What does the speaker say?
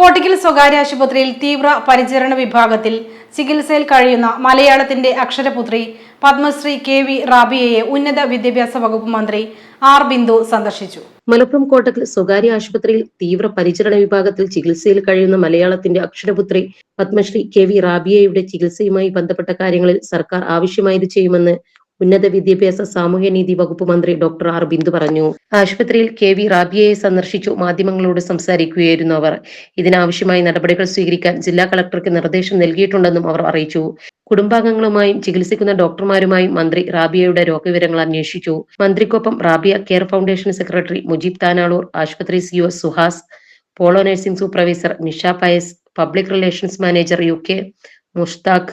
കോട്ടയ്ക്കൽ സ്വകാര്യ ആശുപത്രിയിൽ തീവ്ര പരിചരണ വിഭാഗത്തിൽ ചികിത്സയിൽ കഴിയുന്ന മലയാളത്തിന്റെ അക്ഷരപുത്രി പത്മശ്രീ കെ വി റാബിയയെ ഉന്നത വിദ്യാഭ്യാസ വകുപ്പ് മന്ത്രി ആർ ബിന്ദു സന്ദർശിച്ചു. മലപ്പുറം കോട്ടക്കൽ സ്വകാര്യ ആശുപത്രിയിൽ തീവ്ര പരിചരണ വിഭാഗത്തിൽ ചികിത്സയിൽ കഴിയുന്ന മലയാളത്തിന്റെ അക്ഷരപുത്രി പത്മശ്രീ കെ വി റാബിയയുടെ ചികിത്സയുമായി ബന്ധപ്പെട്ട കാര്യങ്ങളിൽ സർക്കാർ ആവശ്യമായത് ചെയ്യുമെന്ന് ഉന്നത വിദ്യാഭ്യാസ സാമൂഹ്യനീതി വകുപ്പ് മന്ത്രി ഡോക്ടർ ആർ ബിന്ദു പറഞ്ഞു. ആശുപത്രിയിൽ കെ വി റാബിയയെ സന്ദർശിച്ചു മാധ്യമങ്ങളോട് സംസാരിക്കുകയായിരുന്നു അവർ. ഇതിനാവശ്യമായ നടപടികൾ സ്വീകരിക്കാൻ ജില്ലാ കളക്ടർക്ക് നിർദ്ദേശം നൽകിയിട്ടുണ്ടെന്നും അവർ അറിയിച്ചു. കുടുംബാംഗങ്ങളുമായും ചികിത്സിക്കുന്ന ഡോക്ടർമാരുമായും മന്ത്രി റാബിയയുടെ രോഗവിവരങ്ങൾ അന്വേഷിച്ചു. മന്ത്രിക്കൊപ്പം Rabia care foundation secretary Mujeeb Tanalur ആശുപത്രി CO Suhas Polo nursing supervisor Nisha Pius public relations manager U K Mushtaq